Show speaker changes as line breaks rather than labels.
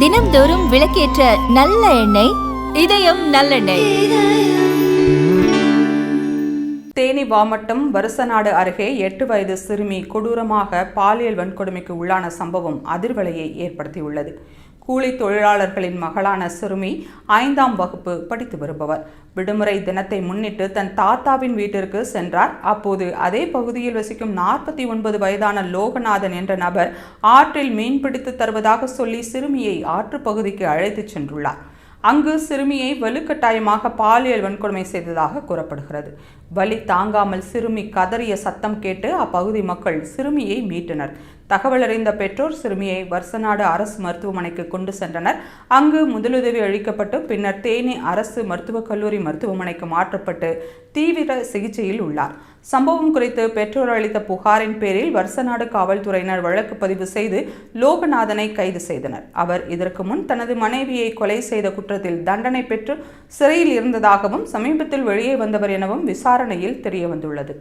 தினம்தோறும் விளக்கேற்ற நல்ல எண்ணெய் இதயம் நல்லெண்ணெய்.
தேனி மாவட்டம் வருசநாடு அருகே எட்டு வயது சிறுமி கொடூரமாக பாலியல் வன்கொடுமைக்கு உள்ளான சம்பவம் அதிர்வலையை ஏற்படுத்தியுள்ளது. கூலி தொழிலாளர்களின் மகளான சிறுமி ஐந்தாம் வகுப்பு படித்து வருபவர். விடுமுறை தினத்தை முன்னிட்டு தன் தாத்தாவின் வீட்டிற்கு சென்றார். அப்போது அதே பகுதியில் வசிக்கும் நாற்பத்தி ஒன்பது வயதான லோகநாதன் என்ற நபர் ஆற்றில் மீன்பிடித்து தருவதாக சொல்லி சிறுமியை ஆற்றுப் பகுதிக்கு அழைத்துச் சென்றுள்ளார். அங்கு சிறுமியை வலுக்கட்டாயமாக பாலியல் வன்கொடுமை செய்ததாக கூறப்படுகிறது. வலி தாங்காமல் சிறுமி கதறிய சத்தம் கேட்டு அப்பகுதி மக்கள் சிறுமியை மீட்டனர். தகவல் அறிந்த பெற்றோர் சிறுமியை வருசநாடு அரசு மருத்துவமனைக்கு கொண்டு சென்றனர். அங்கு முதலுதவி அளிக்கப்பட்டு பின்னர் தேனி அரசு மருத்துவக் கல்லூரி மருத்துவமனைக்கு மாற்றப்பட்டு தீவிர சிகிச்சையில் உள்ளார். சம்பவம் குறித்து பெற்றோர் அளித்த புகாரின் பேரில் வருசநாடு காவல்துறையினர் வழக்கு பதிவு செய்து லோகநாதனை கைது செய்தனர். அவர் இதற்கு முன் தனது மனைவியை கொலை செய்த குற்றத்தில் தண்டனை பெற்று சிறையில் இருந்ததாகவும் சமீபத்தில் வெளியே வந்தவர் எனவும் விசாரணையில் தெரியவந்துள்ளது.